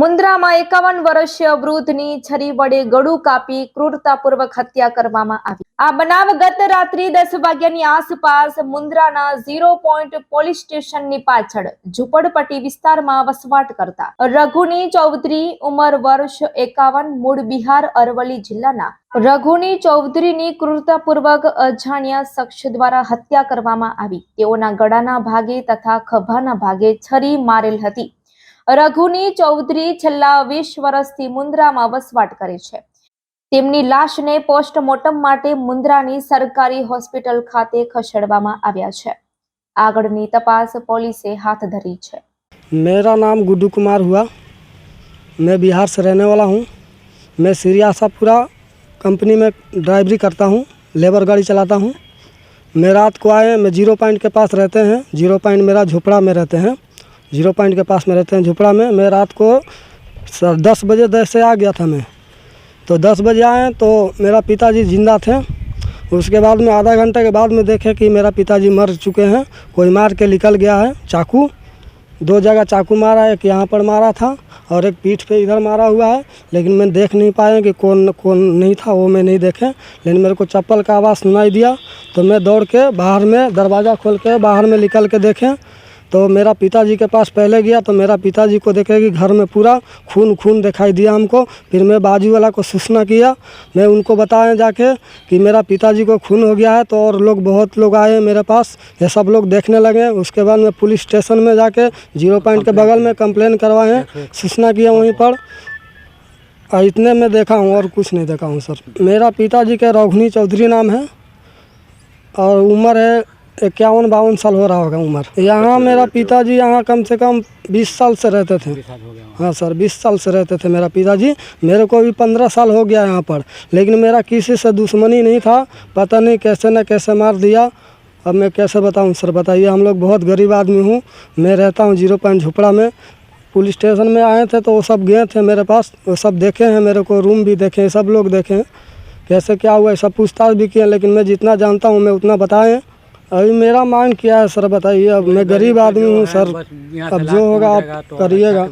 મુન્દ્રામાં એકાવન વર્ષીય વૃદ્ધની છરી વડે ગળું કાપી ક્રૂરતાપૂર્વક હત્યા કરવામાં આવી. આ બનાવ ગત રાત્રિ દસ વાગ્યાની આસપાસ મુન્દ્રાના ઝીરો પોઈન્ટ પોલીસ સ્ટેશનની પાછળ ઝુંપડપટ્ટી વિસ્તારમાં વસવાટ કરતા રઘુની ચૌધરી ઉંમર વર્ષ એકાવન મૂળ બિહાર અરવલ્લી જિલ્લાના રઘુની ચૌધરીની ક્રૂરતાપૂર્વક અજાણ્યા શખ્સ દ્વારા હત્યા કરવામાં આવી. તેઓના ગળાના ભાગે તથા ખભાના ભાગે છરી મારેલ હતી. રઘુની ચૌધરી છેલ્લા વીસ વર્ષથી મુન્દ્રામાં વસવાટ કરે છે તેમની લાશને પોસ્ટમોર્ટમ માટે મુન્દ્રાની સરકારી હોસ્પિટલ ખાતે ખસેડવામાં આવ્યા છે આગળની તપાસ પોલીસે હાથ ધરી છે मेरा नाम गुड्डू कुमार हुआ मैं बिहार से रहने वाला हूँ मैं सिरियासापुरा कंपनी में ड्राइवरी करता हूँ लेबर गाड़ी चलाता हूँ मैं रात को आए मैं जीरो पॉइंट के पास रहते हैं जीरो पॉइंट मेरा झोपड़ा में रहते हैं ज़ीरो पॉइंट के पास में रहते हैं झुपड़ा में। मैं रात को स- दस बजे दस से आ गया था मैं। तो दस बजे आए तो मेरा पिताजी ज़िंदा थे। उसके बाद में आधा घंटे के बाद में देखे कि मेरा पिताजी मर चुके हैं। कोई मार के निकल गया है चाकू। दो जगह चाकू मारा, एक यहाँ पर मारा था और एक पीठ पे इधर मारा हुआ है। लेकिन मैं देख नहीं पाया कि कौन कौन नहीं था, वो मैं नहीं देखे। लेकिन मेरे को चप्पल का आवाज़ सुनाई दिया। तो मैं दौड़ के बाहर में दरवाज़ा खोल के बाहर में निकल के देखे। तो मेरा पिताजी के पास पहले गया तो मेरा पिताजी को देखे कि घर में पूरा खून खून दिखाई दिया हमको। फिर मैं बाजू वाला को सूचना किया। मैं उनको बताया जाके कि मेरा पिताजी को खून हो गया है तो और लोग बहुत लोग आए मेरे पास। ये सब लोग देखने लगे। उसके बाद मैं पुलिस स्टेशन में जाके ज़ीरो पॉइंट के बगल में कंप्लेन करवाए सूचना किया वहीं पर। इतने में देखा हूँ और कुछ नहीं देखा हूँ सर। मेरा पिताजी का रोहिणी चौधरी नाम है। और उम्र है इक्यावन बावन साल हो रहा होगा उम्र। यहाँ मेरा पिताजी यहाँ कम से कम बीस साल से रहते थे। हाँ सर बीस साल से रहते थे मेरा पिताजी। मेरे को भी पंद्रह साल हो गया यहाँ पर। लेकिन मेरा किसी से दुश्मनी नहीं था। पता नहीं कैसे न कैसे मार दिया। अब मैं कैसे बताऊँ सर बताइए। हम लोग बहुत गरीब आदमी हूँ। मैं रहता हूँ ज़ीरो पॉइंट झुपड़ा में। पुलिस स्टेशन में आए थे तो वो सब गए थे मेरे पास। वो सब देखे हैं मेरे को रूम भी देखे हैं सब लोग देखे हैं। कैसे क्या हुआ है सब पूछताछ भी किए लेकिन मैं जितना जानता हूँ मैं उतना बताए। अभी मेरा मांग क्या है सर बताइए। अब मैं गरीब आदमी हूँ सर। अब जो होगा आप तो करिएगा।